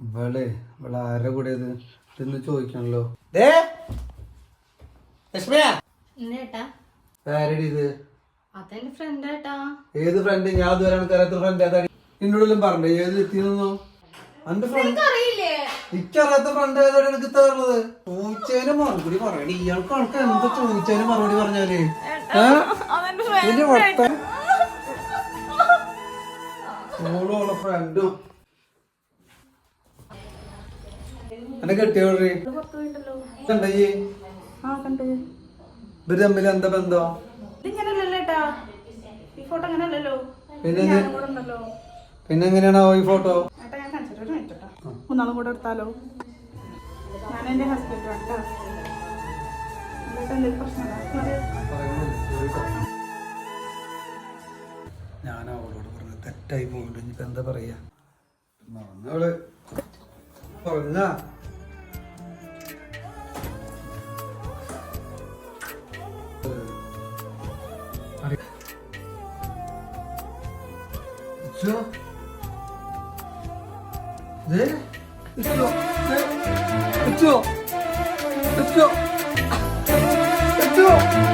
ഇവളെ ഇവളെ ആരുടെ കൂടെ ഇത്? ഇതെന്ന് ചോദിക്കണല്ലോ? ഇത് ഏത് ഫ്രണ്ട് ഞാൻ ഇതുവരെ കരാത്ത ഫ്രണ്ട് ഏതാ എന്നോടെല്ലാം പറഞ്ഞേ? ഏത് എത്തിയെന്നോ അന്റെ ഫ്രണ്ട് അറിയില്ലേ എനിക്കറിയാത്ത ഫ്രണ്ട് ഏതാണ് എനിക്ക് തരുന്നത് ചോദിച്ചതിന് മറുപടി പറയണി ഇയാൾക്ക് ആൾക്ക് എന്ത് ചോദിച്ചതിന് മറുപടി പറഞ്ഞാൽ? ഏ? വലിയ വർത്താനം. ഓളും ഓളെ ഫ്രണ്ടും എന്നെ ഇവർ തമ്മിൽ എന്താ ബന്ധം? ഏട്ടാ. ഈ ഫോട്ടോ ഇത്- കൂടെ എടുത്താലോ ഈ ഫോട്ടോ? ഏട്ടാ ഞാൻ അവളോട് പറഞ്ഞു തെറ്റായി പോയിട്ട് കൂടെ എടുത്താലോ ഞാൻ എന്റെ ഹസ്ബൻഡ് കേട്ടോ എന്നിട്ട് എന്തെങ്കിലും പ്രശ്നമുണ്ടോ ഞാൻ അവളോട് പറഞ്ഞത് തെറ്റായി പോകണ്ട ഇനിയിപ്പോ എന്താ പറയാ അവൾ